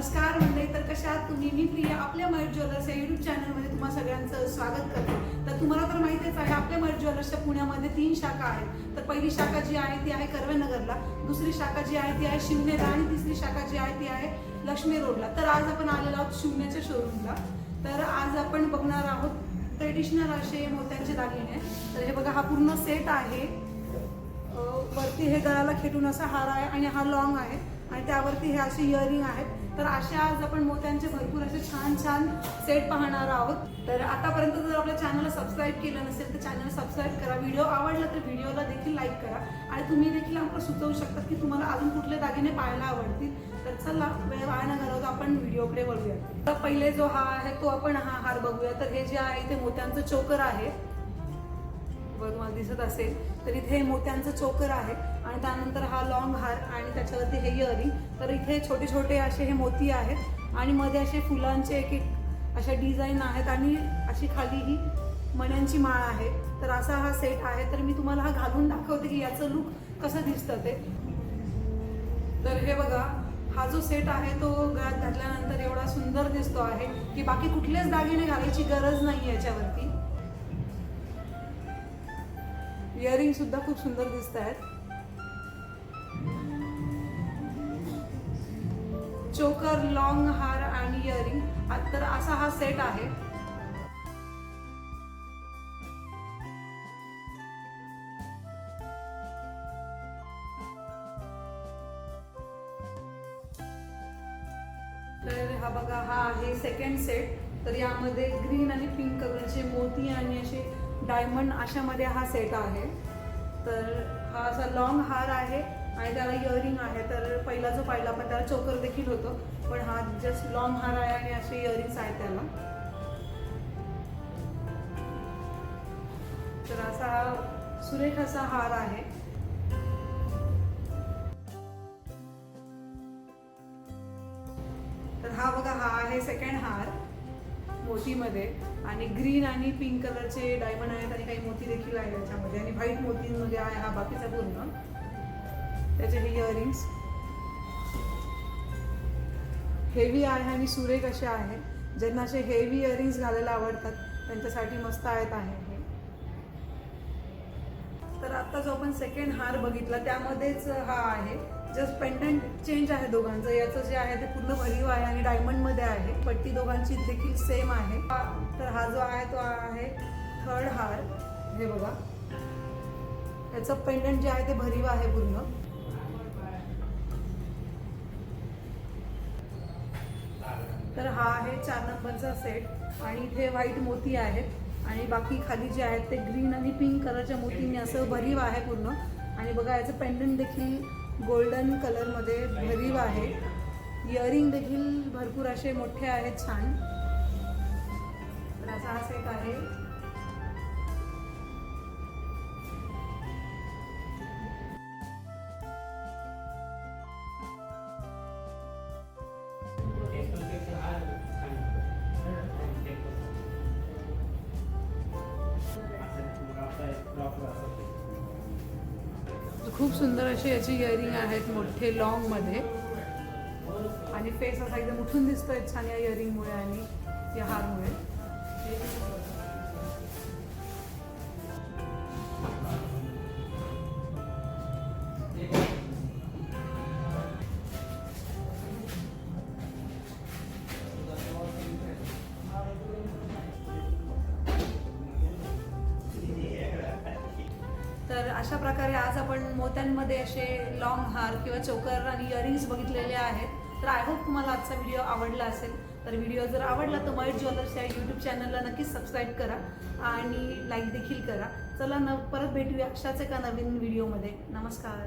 नमस्कार मंडळी तर कशा तुम्ही? मी प्रिया आपल्या मयूर ज्वेलर्स या युट्यूब चॅनलमध्ये तुम्हा सगळ्यांचं स्वागत करते. तर तुम्हाला तर माहितीच आहे आपल्या मयूर ज्वेलर्सच्या पुण्यामध्ये तीन शाखा आहेत. तर पहिली शाखा जी आहे ती आहे कर्वेनगरला. दुसरी शाखा जी आहे ती आहे शिवनेला आणि तिसरी शाखा जी आहे ती आहे लक्ष्मी रोडला. तर आज आपण आलेलो आहोत शिवनेच्या शोरूमला तर आज आपण बघणार आहोत ट्रेडिशनल असे मोत्यांचे दागिने. तर हे बघा हा पूर्ण सेट आहे. वरती हे गळाला खेटून असा हार आहे आणि हा लॉंग आहे. आणि त्यावरती हे असे इयरिंग आहेत. तर असे आज आपण मोत्यांचे भरपूर असे छान छान सेट पाहणार आहोत. तर आतापर्यंत जर आपल्या चॅनलला सबस्क्राईब केलं नसेल तर चॅनल सबस्क्राईब करा. व्हिडिओ आवडला तर व्हिडिओला देखील लाईक करा. आणि तुम्ही देखील आम्हाला सुचवू शकता की तुम्हाला अजून कुठले दागिने पाहायला आवडतील. तर चला वेळ वाया न घालवता आपण व्हिडिओकडे वळूया तर पहिले जो हा आहे तो आपण हा हार बघूया. तर हे जे आहे ते मोत्यांचं चोकर आहे. वर तुम्हाला दिसत असेल. तर इथे हे मोत्यांचं चोकर आहे आणि त्यानंतर हा लॉंग हार आणि त्याच्यावरती हे इयरिंग तर इथे छोटे छोटे असे हे मोती आहेत आणि मध्ये असे फुलांचे एक एक अशा डिझाईन आहेत आणि अशी खाली ही मण्यांची माळ आहे. तर असा हा सेट आहे. तर मी तुम्हाला हा घालून दाखवते की याचं लुक कसं दिसतं ते. तर हे बघा हा जो सेट आहे तो गळ्यात घातल्यानंतर एवढा सुंदर दिसतो आहे की बाकी कुठलेच दागिने घालायची गरज नाही याच्यावरती. इयरिंग सुद्धा खूप सुंदर दिसत आहेत चोकर लॉंग हार आणि इयरिंग तर असा हा सेट आहे. तर हा बघा हा आहे सेकंड सेट तर यामध्ये ग्रीन आणि पिंक कलरचे मोती आणि असे डायमंड अशामध्ये हा सेट आहे. तर हा असा लॉंग हार आहे आणि त्याला इयरिंग आहे. तर पहिला जो पाहिला पण त्याला चोकर देखील होतो. पण हा जस्ट लॉंग हार आहे आणि असे इयरिंग्स आहेत त्याला. तर असा हा सुरेख असा हार आहे. तर हा बघा हा आहे सेकंड हार. मोतीमध्ये. आणि ग्रीन आणि पिंक कलरचे डायमंड आहेत आणि काही मोती देखील आहे याच्यामध्ये. आणि व्हाईट मोतीमध्ये आहे हा बाकीचा पूर्ण. त्याचे हे इयरिंग्स हेवी आहे आणि सुरेख असे आहे. ज्यांना असे हेवी इयरिंग्स घालायला आवडतात त्यांच्यासाठी मस्त आहेत आहे हे. तर आता जो आपण सेकंड हार बघितला. त्यामध्येच हा आहे. जस्ट पेंडंट चेंज आहे दोघांचं. याचं जे आहे ते पूर्ण भरीव आहे आणि डायमंडमध्ये आहे पट्टी दोघांची देखील सेम आहे. तर हा जो आहे तो आहे थर्ड हार. हे बघा. याचं पेंडंट जे आहे ते भरीव आहे पूर्ण. तर हा आहे चार नंबरचा सेट आणि इथे व्हाईट मोती आहेत. आणि बाकी खाली जे आहेत ते ग्रीन आणि पिंक कलरच्या मोतींनी असं भरीव आहे पूर्ण. आणि बघा याचं पेंडंट देखील गोल्डन कलरमध्ये भरीव आहे. इयरिंग देखील भरपूर असे मोठे आहेत छान. असा हा सेट आहे. खूप सुंदर असे याचे इयरिंग आहेत मोठे लॉंगमध्ये. आणि फेस असा एकदम उठून दिसतोय छान या इयरिंगमुळे आणि या हारमुळे. अशा प्रकारे आज आपण मोत्यांमध्ये असे लॉंग हार किंवा चोकर आणि इयरिंग्स बघितलेले आहेत. तर आय होप तुम्हाला आजचा व्हिडिओ आवडला असेल. तर व्हिडिओ जर आवडला तर मयूर ज्वेलर्स या यूट्यूब चॅनलला नक्कीच सबस्क्राईब करा आणि लाईक देखील करा. चला न परत भेटूया अशाच एका नवीन व्हिडिओमध्ये नमस्कार.